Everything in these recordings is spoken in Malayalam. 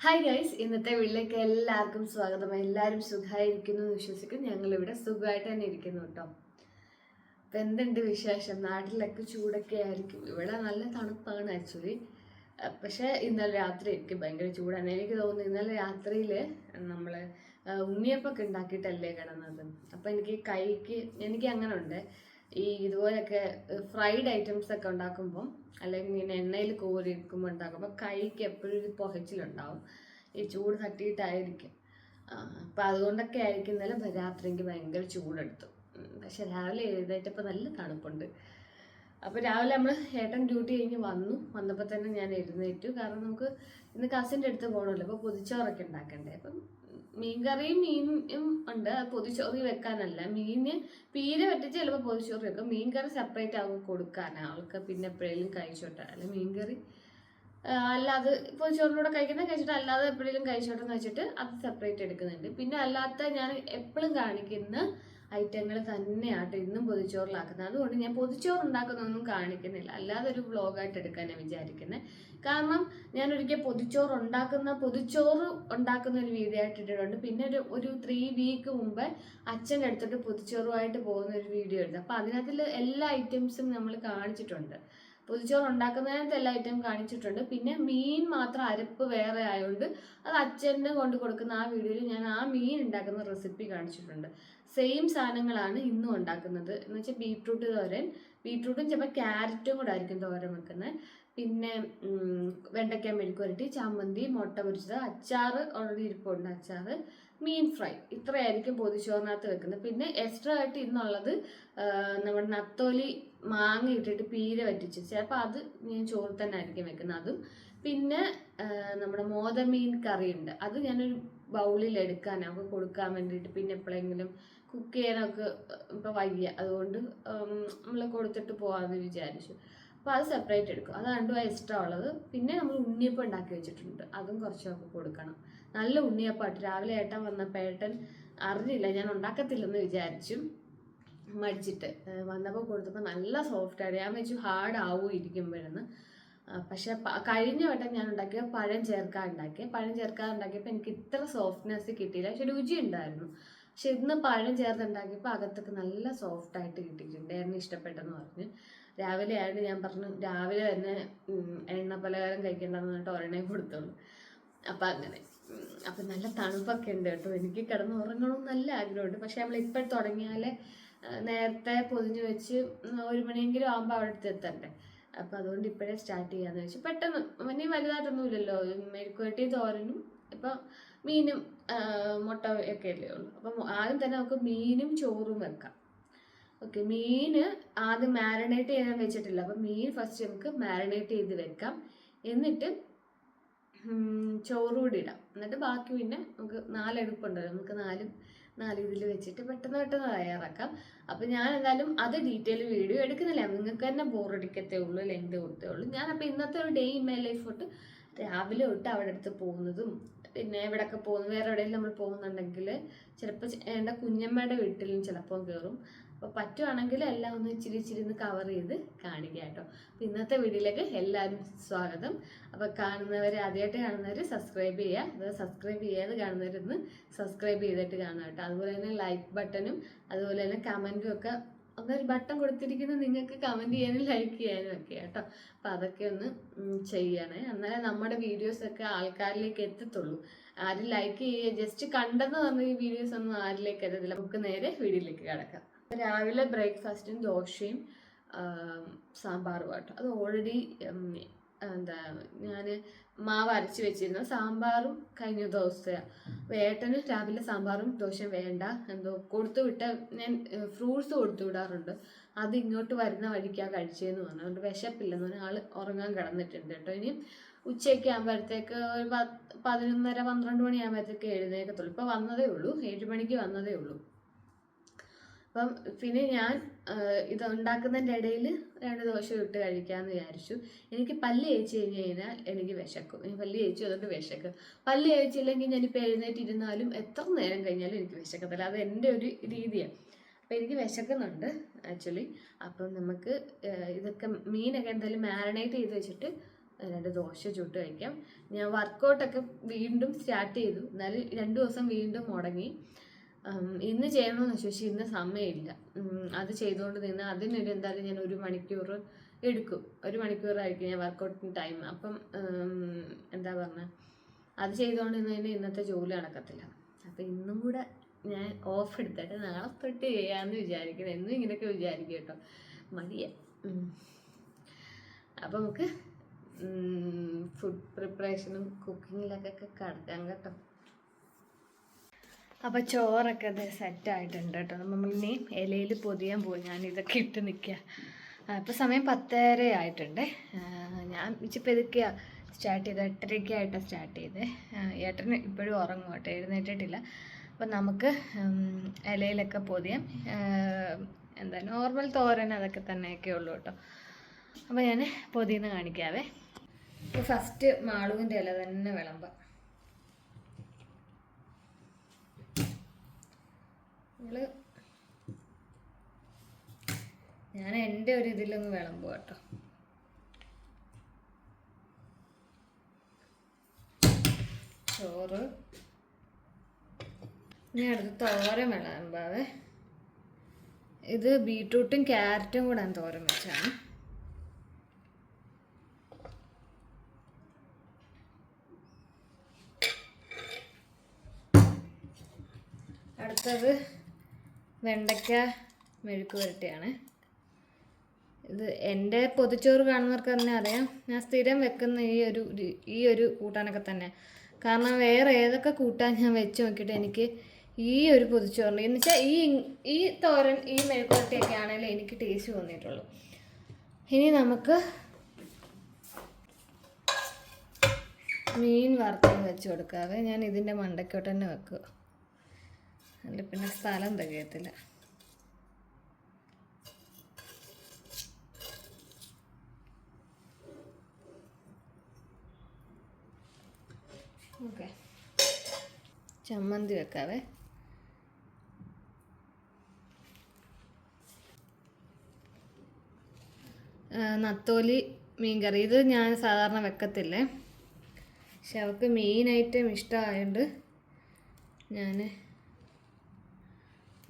ഹായ് ഗൈസ് ഇന്നത്തെ വീട്ടിലേക്ക് എല്ലാവർക്കും സ്വാഗതം. എല്ലാവരും സുഖമായിരിക്കുന്നു എന്ന് വിശ്വസിക്കും ഞങ്ങളിവിടെ സുഖമായിട്ട് തന്നെ ഇരിക്കുന്നു കേട്ടോ. അപ്പം എന്തുണ്ട് വിശേഷം? നാട്ടിലൊക്കെ ചൂടൊക്കെ ആയിരിക്കും. ഇവിടെ നല്ല തണുപ്പാണ് ആക്ച്വലി പക്ഷേ ഇന്നലെ രാത്രി എനിക്ക് ഭയങ്കര ചൂടാണ്. എനിക്ക് തോന്നുന്നു ഇന്നലെ രാത്രിയിൽ നമ്മൾ ഉണ്ണിയപ്പൊക്കെ ഉണ്ടാക്കിയിട്ടല്ലേ കിടന്നത്. അപ്പം എനിക്ക് കൈക്ക് എനിക്ക് അങ്ങനെ ഉണ്ട് ഈ ഇതുപോലെയൊക്കെ ഫ്രൈഡ് ഐറ്റംസ് ഒക്കെ ഉണ്ടാക്കുമ്പം അല്ലെങ്കിൽ ഇങ്ങനെ എണ്ണയിൽ കോരി എടുക്കുമ്പോൾ ഉണ്ടാക്കുമ്പോൾ കൈക്ക് എപ്പോഴും ഒരു പുകച്ചിലുണ്ടാവും. ഈ ചൂട് തട്ടിയിട്ടായിരിക്കും. അപ്പം അതുകൊണ്ടൊക്കെ ആയിരിക്കും ഇന്നലെ രാത്രി എനിക്ക് ഭയങ്കര ചൂടെടുത്തു. പക്ഷെ രാവിലെ എഴുന്നേറ്റപ്പോൾ നല്ല തണുപ്പുണ്ട്. അപ്പോൾ രാവിലെ നമ്മൾ ഏട്ടൻ ഡ്യൂട്ടി കഴിഞ്ഞ് വന്നു. വന്നപ്പോൾ തന്നെ ഞാൻ എഴുന്നേറ്റു. കാരണം നമുക്ക് ഇന്ന് കസിന്റെ അടുത്ത് പോകണമല്ലോ അപ്പോൾ പൊതിച്ചോറൊക്കെ ഉണ്ടാക്കണ്ടേ? അപ്പം മീൻകറിയും മീനും ഉണ്ട്. പൊതിച്ചോറി വെക്കാനല്ല. മീന് പീര വെട്ടിച്ച് ചിലപ്പോൾ പൊതിച്ചോറ് വെക്കും. മീൻകറി സെപ്പറേറ്റ് ആകും കൊടുക്കാനാണ് ആൾക്ക് പിന്നെ എപ്പോഴേലും കഴിച്ചോട്ടെ. അല്ല മീൻകറി കറി അല്ലാതെ പൊതിച്ചോറിന്റെ ചോറിനോട് കഴിക്കുന്ന കഴിച്ചിട്ട് അല്ലാതെ എപ്പോഴേലും കഴിച്ചോട്ടെന്ന് വെച്ചിട്ട് അത് സെപ്പറേറ്റ് എടുക്കുന്നുണ്ട്. പിന്നെ അല്ലാത്ത ഞാൻ എപ്പോഴും കാണിക്കുന്ന ഐറ്റങ്ങൾ തന്നെയാട്ടോ ഇന്നും പൊതിച്ചോറിലാക്കുന്നത്. അതുകൊണ്ട് ഞാൻ പൊതിച്ചോറ് ഉണ്ടാക്കുന്നതൊന്നും കാണിക്കുന്നില്ല. അല്ലാതെ ഒരു വ്ളോഗായിട്ട് എടുക്കാനാണ് വിചാരിക്കുന്നത് കാരണം ഞാൻ ഒരിക്കൽ പൊതിച്ചോറ് ഉണ്ടാക്കുന്ന പൊതിച്ചോറ് ഉണ്ടാക്കുന്ന ഒരു വീഡിയോ ആയിട്ട് ഇട്ടിട്ടുണ്ട്. പിന്നെ ഒരു ഒരു ത്രീ വീക്ക് മുമ്പ് അച്ഛന്റെ അടുത്തോട്ട് പൊതിച്ചോറുമായിട്ട് പോകുന്ന ഒരു വീഡിയോ ഉണ്ട് അപ്പോൾ അതിനകത്തിൽ എല്ലാ ഐറ്റംസും നമ്മൾ കാണിച്ചിട്ടുണ്ട്. പൊതിച്ചോറ് ഉണ്ടാക്കുന്നതിനകത്ത് എല്ലാ ഐറ്റം കാണിച്ചിട്ടുണ്ട്. പിന്നെ മീൻ മാത്രം അരപ്പ് വേറെ ആയതുകൊണ്ട് അത് അച്ഛന് കൊണ്ട് കൊടുക്കുന്ന ആ വീഡിയോയിൽ ഞാൻ ആ മീൻ ഉണ്ടാക്കുന്ന റെസിപ്പി കാണിച്ചിട്ടുണ്ട്. സെയിം സാധനങ്ങളാണ് ഇന്നും ഉണ്ടാക്കുന്നത്. എന്ന് വെച്ചാൽ ബീട്രൂട്ട് തോരൻ. ബീട്രൂട്ടും ചിലപ്പോൾ ക്യാരറ്റും കൂടെ ആയിരിക്കും തോരൻ വെക്കുന്നത് പിന്നെ വെണ്ടയ്ക്ക മെഴുക്കുരട്ടി ചമ്മന്തി മുട്ട പൊരിച്ചത് അച്ചാർ ഓൾറെഡി ഇരിപ്പുണ്ട് അച്ചാർ മീൻ ഫ്രൈ. ഇത്രയായിരിക്കും പൊതിച്ചോറിനകത്ത് വെക്കുന്നത്. പിന്നെ എക്സ്ട്രാ ആയിട്ട് ഇന്നുള്ളത് നമ്മുടെ നത്തോലി മാങ്ങ ഇട്ടിട്ട് പീര വറ്റിച്ച്. ചിലപ്പോൾ അത് ഞാൻ ചോറ് തന്നെ ആയിരിക്കും വെക്കുന്നത്. അതും പിന്നെ നമ്മുടെ മോതമീൻ ഉണ്ട് അത് ഞാനൊരു ബൗളിൽ എടുക്കാൻ അവർക്ക് കൊടുക്കാൻ വേണ്ടിയിട്ട് പിന്നെ എപ്പോഴെങ്കിലും കുക്ക് ചെയ്യാനൊക്കെ ഇപ്പം വയ്യ. അതുകൊണ്ട് നമ്മൾ കൊടുത്തിട്ട് പോകാമെന്ന് വിചാരിച്ചു. അപ്പോൾ അത് സെപ്പറേറ്റ് എടുക്കും. അത് രണ്ടും എക്സ്ട്രാ ഉള്ളത്. പിന്നെ നമ്മൾ ഉണ്ണിയപ്പം ഉണ്ടാക്കി വെച്ചിട്ടുണ്ട്. അതും കുറച്ചൊക്കെ കൊടുക്കണം. നല്ല ഉണ്ണിയപ്പമായിട്ട് രാവിലെ ഏട്ടൻ വന്നപ്പോൾ ഏട്ടൻ അറിഞ്ഞില്ല ഞാൻ ഉണ്ടാക്കത്തില്ലെന്ന് വിചാരിച്ചു മടിച്ചിട്ട് വന്നപ്പോൾ കൊടുത്തപ്പോൾ നല്ല സോഫ്റ്റ് ആയിട്ട് ഞാൻ വെച്ചു ഹാർഡ് ആവും ഇരിക്കുമ്പോഴെന്ന്. പക്ഷെ കഴിഞ്ഞ വട്ടം ഞാൻ ഉണ്ടാക്കിയ പഴം ചേർക്കാൻ ഉണ്ടാക്കിയ. പഴം ചേർക്കാൻ ഉണ്ടാക്കിയപ്പോൾ എനിക്ക് ഇത്ര സോഫ്റ്റ്നെസ് കിട്ടിയില്ല. പക്ഷെ രുചി ഉണ്ടായിരുന്നു. പക്ഷെ ഇന്ന് പഴം ചേർത്ത് ഉണ്ടാക്കിയപ്പോൾ അകത്തൊക്കെ നല്ല സോഫ്റ്റ് ആയിട്ട് കിട്ടിയിട്ടുണ്ട്. എന്നെ ഇഷ്ടപ്പെട്ടെന്ന് പറഞ്ഞ്. രാവിലെ ആയിട്ട് ഞാൻ പറഞ്ഞു രാവിലെ തന്നെ എണ്ണ പലഹാരം കഴിക്കേണ്ടെന്ന് പറഞ്ഞിട്ട് ഒരെണ്ണയും കൊടുത്തുള്ളൂ അപ്പം അങ്ങനെ. അപ്പം നല്ല തണുപ്പൊക്കെ ഉണ്ട് കേട്ടോ. എനിക്ക് കിടന്ന് ഉറങ്ങണമെന്ന് നല്ല ആഗ്രഹമുണ്ട്. പക്ഷെ നമ്മൾ ഇപ്പോൾ തുടങ്ങിയാൽ നേരത്തെ പൊതിഞ്ഞ് വെച്ച് ഒരു മണിയെങ്കിലും ആകുമ്പോൾ അവിടെ അടുത്ത് എത്തണ്ടേ? അപ്പം അതുകൊണ്ട് ഇപ്പോഴേ സ്റ്റാർട്ട് ചെയ്യാന്ന് വെച്ചു. പെട്ടെന്ന് ഇനി വലുതായിട്ടൊന്നുമില്ലല്ലോ. മെഴുക്കുവരട്ടി തോരനും ഇപ്പം മീനും മുട്ട ഒക്കെ അല്ലേ ഉള്ളൂ. അപ്പം ആദ്യം തന്നെ നമുക്ക് മീനും ചോറും വെക്കാം. ഓക്കെ മീന് ആദ്യം മാരിനേറ്റ് ചെയ്യാൻ വെച്ചിട്ടില്ല. അപ്പം മീൻ ഫസ്റ്റ് നമുക്ക് മാരിനേറ്റ് ചെയ്ത് വെക്കാം. എന്നിട്ട് ചോറ് കൂടി ഇടാം. എന്നിട്ട് ബാക്കി പിന്നെ നമുക്ക് നാലെടുപ്പുണ്ടല്ലോ നമുക്ക് നാലും നാല് ഇതിൽ വെച്ചിട്ട് പെട്ടെന്ന് പെട്ടെന്ന് തയ്യാറാക്കാം. അപ്പം ഞാൻ എന്തായാലും അത് ഡീറ്റെയിൽ വീഡിയോ എടുക്കുന്നില്ല. നിങ്ങൾക്ക് തന്നെ ബോറടിക്കത്തേ ഉള്ളൂ ലെങ്ത് കൊടുത്തേ ഉള്ളൂ. ഞാൻ അപ്പം ഇന്നത്തെ ഒരു ഡേ ഇൻ മൈ ലൈഫ് തൊട്ട് രാവിലെ തൊട്ട് അവിടെ അടുത്ത് പോകുന്നതും പിന്നെ എവിടെയൊക്കെ പോകുന്നു വേറെ എവിടെയെങ്കിലും നമ്മൾ പോകുന്നുണ്ടെങ്കിൽ ചിലപ്പോൾ എന്റെ കുഞ്ഞമ്മയുടെ വീട്ടിലും ചിലപ്പോൾ കയറും അപ്പോൾ പറ്റുവാണെങ്കിൽ എല്ലാം ഒന്ന് ഇച്ചിരി ഇച്ചിരി ഒന്ന് കവർ ചെയ്ത് കാണിക്കുക കേട്ടോ. അപ്പോൾ ഇന്നത്തെ വീഡിയോയിലേക്ക് എല്ലാവരും സ്വാഗതം. അപ്പോൾ കാണുന്നവർ ആദ്യമായിട്ട് കാണുന്നവർ സബ്സ്ക്രൈബ് ചെയ്യുക. അത് സബ്സ്ക്രൈബ് ചെയ്യാതെ കാണുന്നവരൊന്ന് സബ്സ്ക്രൈബ് ചെയ്തിട്ട് കാണുക കേട്ടോ. അതുപോലെ തന്നെ ലൈക്ക് ബട്ടണും അതുപോലെ തന്നെ കമന്റും ഒക്കെ ഒന്നൊരു ബട്ടൺ കൊടുത്തിരിക്കുന്ന നിങ്ങൾക്ക് കമന്റ് ചെയ്യാനും ലൈക്ക് ചെയ്യാനും ഒക്കെ കേട്ടോ. അപ്പോൾ അതൊക്കെ ഒന്ന് ചെയ്യണേ. എന്നാലേ നമ്മുടെ വീഡിയോസൊക്കെ ആൾക്കാരിലേക്ക് എത്തത്തുള്ളൂ. ആരും ലൈക്ക് ചെയ്യുക ജസ്റ്റ് കണ്ടെന്ന് പറഞ്ഞ ഈ വീഡിയോസ് ഒന്നും ആരിലേക്ക് എത്തത്തില്ല. നമുക്ക് നേരെ വീഡിയോയിലേക്ക് കിടക്കാം. രാവിലെ ബ്രേക്ക്ഫാസ്റ്റും ദോശയും സാമ്പാറും കേട്ടോ അത് ഓൾറെഡി എന്താ ഞാൻ മാവ് അരച്ച് വെച്ചിരുന്നു. സാമ്പാറും കഴിഞ്ഞ ദിവസത്തെയാണ് അപ്പോൾ രാവിലെ സാമ്പാറും ദോശയും വേണ്ട. എന്തോ കൊടുത്തു വിട്ട ഞാൻ ഫ്രൂട്ട്സ് കൊടുത്തു വിടാറുണ്ട്. അത് ഇങ്ങോട്ട് വരുന്ന വഴിക്കാണ് കഴിച്ചതെന്ന് പറഞ്ഞു. അതുകൊണ്ട് വിശപ്പില്ലെന്ന് പറഞ്ഞാൽ ആൾ ഉറങ്ങാൻ കിടന്നിട്ടുണ്ട് കേട്ടോ. ഇനി ഉച്ചയ്ക്ക് ആകുമ്പോഴത്തേക്ക് ഒരു പതിനൊന്നര പന്ത്രണ്ട് മണിയാകുമ്പോഴത്തേക്ക് എഴുന്നേക്കത്തുള്ളൂ. ഇപ്പോൾ വന്നതേ ഉള്ളൂ. ഏഴ് മണിക്ക് വന്നതേ ഉള്ളൂ. അപ്പം പിന്നെ ഞാൻ ഇത് ഉണ്ടാക്കുന്നതിന്റെ ഇടയിൽ രണ്ട് ദോശ ഇട്ട് കഴിക്കാമെന്ന് വിചാരിച്ചു. എനിക്ക് പല്ല് കഴിച്ച് കഴിഞ്ഞ് കഴിഞ്ഞാൽ എനിക്ക് വിശക്കും. എനിക്ക് പല്ല് കഴിച്ചു അതുകൊണ്ട് വിശക്കും. പല്ല് കഴിച്ചില്ലെങ്കിൽ ഞാനിപ്പോൾ എഴുന്നേറ്റിരുന്നാലും എത്ര നേരം കഴിഞ്ഞാലും എനിക്ക് വിശക്കത്തില്ല. അത് എന്റെ ഒരു രീതിയാണ് അപ്പോൾ എനിക്ക് വിശക്കുന്നുണ്ട് ആക്ച്വലി. അപ്പം നമുക്ക് ഇതൊക്കെ മീനൊക്കെ എന്തായാലും മാരിനേറ്റ് ചെയ്ത് വെച്ചിട്ട് രണ്ട് ദോശ ചുട്ട് കഴിക്കാം. ഞാൻ വർക്കൗട്ടൊക്കെ വീണ്ടും സ്റ്റാർട്ട് ചെയ്തു. എന്നാലും രണ്ട് ദിവസം വീണ്ടും മുടങ്ങി. ഇന്ന് ചെയ്യണമെന്ന് വിശ്വസിച്ച് ഇന്ന് സമയമില്ല. അത് ചെയ്തുകൊണ്ട് നിന്ന് അതിനൊരു എന്തായാലും ഞാൻ ഒരു മണിക്കൂർ എടുക്കും. ഒരു മണിക്കൂറായിരിക്കും ഞാൻ വർക്കൗട്ടിന് ടൈം അപ്പം എന്താ പറഞ്ഞ അത് ചെയ്തുകൊണ്ട് നിന്ന് ഇന്നത്തെ ജോലി നടക്കത്തില്ല. അപ്പം ഇന്നും കൂടെ ഞാൻ ഓഫ് എടുത്തിട്ട് നാളെ തൊട്ട് ചെയ്യാമെന്ന് വിചാരിക്കണം. എന്നും ഇങ്ങനെയൊക്കെ വിചാരിക്കും കേട്ടോ. മതിയ അപ്പം നമുക്ക് ഫുഡ് പ്രിപ്പറേഷനും കുക്കിങ്ങിലൊക്കെ കടക്കാം കേട്ടോ. അപ്പോൾ ചോറൊക്കെ അത് സെറ്റായിട്ടുണ്ട് കേട്ടോ നമ്മൾ ഇനി ഇലയിൽ പൊതിയാൻ പോയി ഞാൻ ഇതൊക്കെ ഇട്ട് നിൽക്കുക അപ്പോൾ സമയം പത്തര ആയിട്ടുണ്ട്. ഞാൻ ഇച്ചിരി പെതുക്കിയാണ് സ്റ്റാർട്ട് ചെയ്ത് എട്ടരയ്ക്ക് ആയിട്ടാണ് സ്റ്റാർട്ട് ചെയ്തത് ഏട്ടന് ഇപ്പോഴും ഉറങ്ങും കേട്ടോ എഴുന്നേറ്റിട്ടില്ല. അപ്പം നമുക്ക് ഇലയിലൊക്കെ പൊതിയാം. എന്താ നോർമൽ തോരൻ അതൊക്കെ തന്നെയൊക്കെ ഉള്ളൂ കേട്ടോ അപ്പോൾ ഞാൻ പൊതിന്ന് കാണിക്കാവേ. ഫസ്റ്റ് മാളുവിന്റെ ഇല തന്നെ വിളമ്പാം. നമ്മൾ ഞാൻ എന്റെ ഒരു ഇതിലൊന്ന് വിളമ്പുക കേട്ടോ. ചോറ്. ഇനി അടുത്ത് തോരൻ വിളമ്പാവേ. ഇത് ബീട്രൂട്ടും ക്യാരറ്റും കൂടെ ഞാൻ തോരൻ വെച്ചാണ്. അടുത്തത് വെണ്ടയ്ക്ക മെഴുക്ക് പുരട്ടിയാണ്. ഇത് എന്റെ പൊതിച്ചോറ് കാണുന്നവർക്ക് തന്നെ അറിയാം. ഞാൻ സ്ഥിരം വെക്കുന്ന ഈ ഒരു ഈ ഒരു കൂട്ടാനൊക്കെ തന്നെ. കാരണം വേറെ ഏതൊക്കെ കൂട്ടാൻ ഞാൻ വെച്ച് നോക്കിയിട്ട് എനിക്ക് ഈ ഒരു പൊതിച്ചോറിന് എന്ന് വെച്ചാൽ ഈ ഈ തോരൻ ഈ മെഴുക്ക് പുരട്ടിയൊക്കെ ആണെങ്കിലും എനിക്ക് ടേസ്റ്റ് തോന്നിയിട്ടുള്ളൂ. ഇനി നമുക്ക് മീൻ വറുത്തത് വെച്ച് കൊടുക്കാതെ ഞാൻ ഇതിന്റെ മണ്ടയ്ക്കോട്ട് തന്നെ വെക്കുക അല്ല പിന്നെ സ്ഥലം തികയത്തില്ല ഓക്കെ. ചമ്മന്തി വെക്കാവേ. നത്തോലി മീൻകറി. ഇത് ഞാൻ സാധാരണ വെക്കത്തില്ലേ. പക്ഷെ അവൾക്ക് മെയിനായിട്ടും ഇഷ്ടമായതുകൊണ്ട് ഞാൻ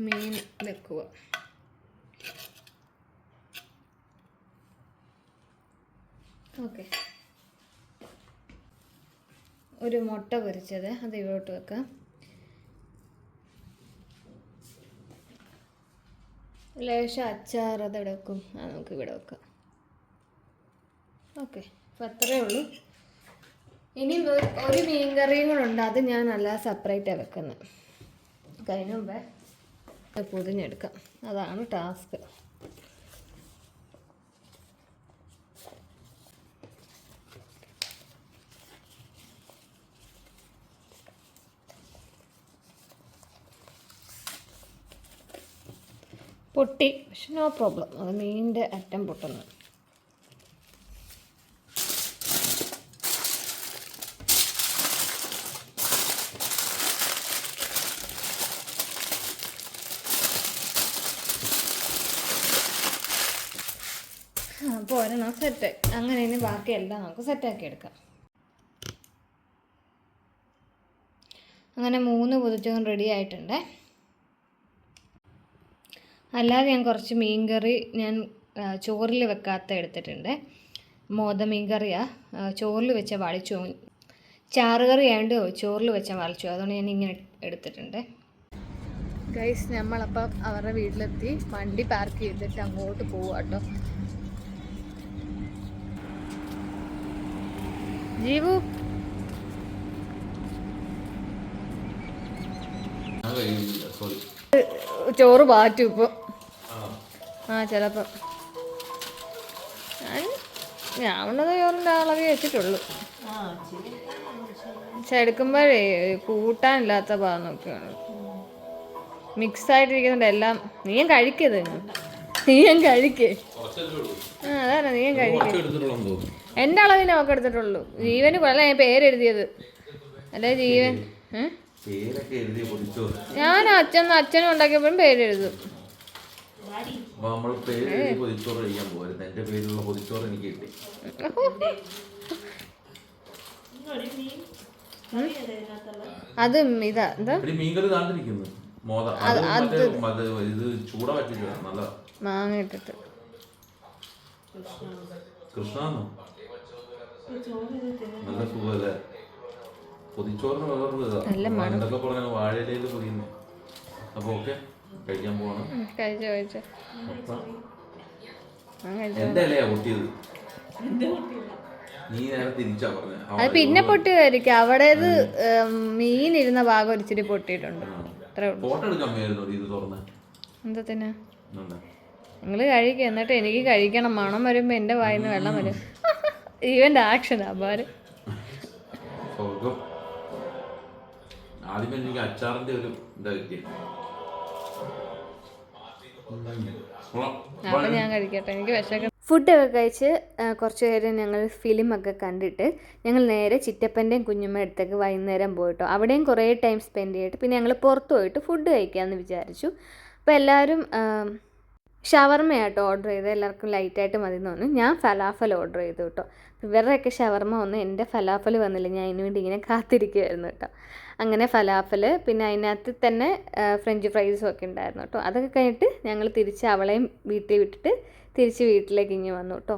മീൻ വെക്കുക. ഓക്കെ. ഒരു മുട്ട പൊരിച്ചത് അത് ഇവിടോട്ട് വെക്കാം. ലേശം അച്ചാർ അത് ഇവിടെ വെക്കും. അത് നമുക്ക് ഇവിടെ വെക്കാം. ഓക്കെ. അപ്പം അത്രേ ഉള്ളൂ. ഇനി ഒരു- മീൻ കറിയും കൂടെ ഉണ്ട്. അത് ഞാൻ അല്ല സെപ്പറേറ്റാണ് വെക്കുന്നത് കഴിഞ്ഞ മുമ്പേ പൊതിഞ്ഞെടുക്കാം. അതാണ് ടാസ്ക്. പൊട്ടി പക്ഷെ നോ പ്രോബ്ലം അത് മീനിന്റെ അറ്റം പൊട്ടുന്നു. അപ്പോൾ ഒരെണ്ണം സെറ്റ് അങ്ങനെ ഇനി ബാക്കിയെല്ലാം നമുക്ക് സെറ്റാക്കി എടുക്കാം. അങ്ങനെ മൂന്ന് പൊതിച്ചോറും റെഡി ആയിട്ടുണ്ട്. അല്ലാതെ ഞാൻ കുറച്ച് മീൻകറി ഞാൻ ചോറിൽ വെക്കാത്ത എടുത്തിട്ടുണ്ട്. മോദ കറിയാണ് ചോറിൽ വെച്ച വളിച്ചു ചാറുകറി ആയതുകൊണ്ട് ചോറിൽ വെച്ച വളിച്ചു. അതുകൊണ്ട് ഞാൻ ഇങ്ങനെ എടുത്തിട്ടുണ്ട്. ഗൈസ് നമ്മളപ്പം അവരുടെ വീട്ടിലെത്തി. വണ്ടി പാർക്ക് ചെയ്തിട്ട് അങ്ങോട്ട് പോവാ ജീവു. സോറി ചോറ് പാറ്റും ഇപ്പൊ. ആ ചിലപ്പോ. ഞാൻ ഞാൻ ഉള്ളത് ചോറിന്റെ അളവേ വെച്ചിട്ടുള്ളൂ. പക്ഷെ എടുക്കുമ്പോഴേ കൂട്ടാനില്ലാത്ത നോക്കിയാണ്. മിക്സ് ആയിട്ടിരിക്കുന്നുണ്ട് എല്ലാം. നീയും കഴിക്കത് നീയും കഴിക്കേ. ആ അതാണ് നീയും കഴിക്കേ. എന്റെ അളവിനെ ഒക്കെ എടുത്തിട്ടുള്ളൂ. ജീവന് കൊല്ല ഞാൻ പേരെഴുതിയത്. അല്ലേ ജീവൻ? ഞാൻ അച്ഛൻ അച്ഛനും ഉണ്ടാക്കിയപ്പോഴും പേരെഴുതും. അതും നമ്മൾ പേര് എഴുതി പൊതിച്ചോറ് കഴിക്കാൻ പോരുന്നു എന്റെ പേരിലുള്ള പൊതിച്ചോറ് എനിക്ക് കിട്ടി. അത് ഇതാ എന്താ? ഇവിടെ മീൻകറി താണ്ടിരിക്കുന്നു. മാങ്ങ ഇട്ടിട്ട്. കൃഷ്ണന്നോ? നല്ല സുഖല്ലേ? പൊതിച്ചോറിന് വേറൊരു ഇതാ. എന്തൊക്കെ പറഞ്ഞാൽ വാഴയിലയിൽ പൊതിയുന്നു. അപ്പൊ ഓക്കെ കഴിക്കാൻ പോവാണ്. കഴിച്ചോ കഴിച്ചോ. എന്റെ പൊട്ടിയത്. അത് പിന്നെ പൊട്ടിയതായിരിക്കും. അവിടെ മീൻ ഇരുന്ന ഭാഗം ഒരിച്ചിരി പൊട്ടിയിട്ടുണ്ട്. അത്രേ ഉള്ളൂ. ഫോട്ടോ എടുക്കാൻ മേലായിരുന്നു ഇത് തുറന്ന്? എന്തത്തിനാ നിങ്ങൾ കഴിക്കുക എന്നിട്ട് എനിക്ക് കഴിക്കണം. മണം വരുമ്പോ എന്റെ വായിൽ നിന്ന് വെള്ളം വരും. ഇവന്റെ ആക്ഷൻ അപാര്. അപ്പൊ ആദ്യമേ എനിക്ക് അച്ചാറിന്റെ ഒരു ഇതാ കിട്ടിയ. അപ്പം ഞാൻ കഴിക്കട്ടെ. എനിക്ക് വിശക്ക ഫുഡൊക്കെ കഴിച്ച് കുറച്ച് നേരം ഞങ്ങൾ ഫിലിമൊക്കെ കണ്ടിട്ട് ഞങ്ങൾ നേരെ ചിറ്റപ്പന്റെയും കുഞ്ഞുമ്മ അടുത്തേക്ക് വൈകുന്നേരം പോയിട്ടോ. അവിടെയും കുറേ ടൈം സ്പെൻഡ് ചെയ്തിട്ട് പിന്നെ ഞങ്ങൾ പുറത്ത് പോയിട്ട് ഫുഡ് കഴിക്കാമെന്ന് വിചാരിച്ചു. അപ്പോൾ എല്ലാവരും ഷവർമ്മയാട്ടോ ഓർഡർ ചെയ്ത് എല്ലാവർക്കും ലൈറ്റായിട്ട് മതി എന്ന് തോന്നുന്നു ഞാൻ ഫലാഫൽ ഓർഡർ ചെയ്തു കേട്ടോ. ഇവരുടെയൊക്കെ ഷവർമ്മ വന്നു എന്റെ ഫലാഫൽ വന്നില്ല. ഞാൻ അതിന് വേണ്ടി ഇങ്ങനെ കാത്തിരിക്കുമായിരുന്നു കേട്ടോ. അങ്ങനെ ഫലാഫൽ പിന്നെ അതിനകത്ത് തന്നെ ഫ്രഞ്ച് ഫ്രൈസും ഒക്കെ ഉണ്ടായിരുന്നു കേട്ടോ. അതൊക്കെ കഴിഞ്ഞിട്ട് ഞങ്ങൾ തിരിച്ച് അവളെയും വീട്ടിൽ വിട്ടിട്ട് തിരിച്ച് വീട്ടിലേക്ക് ഇങ്ങ് വന്നു കേട്ടോ.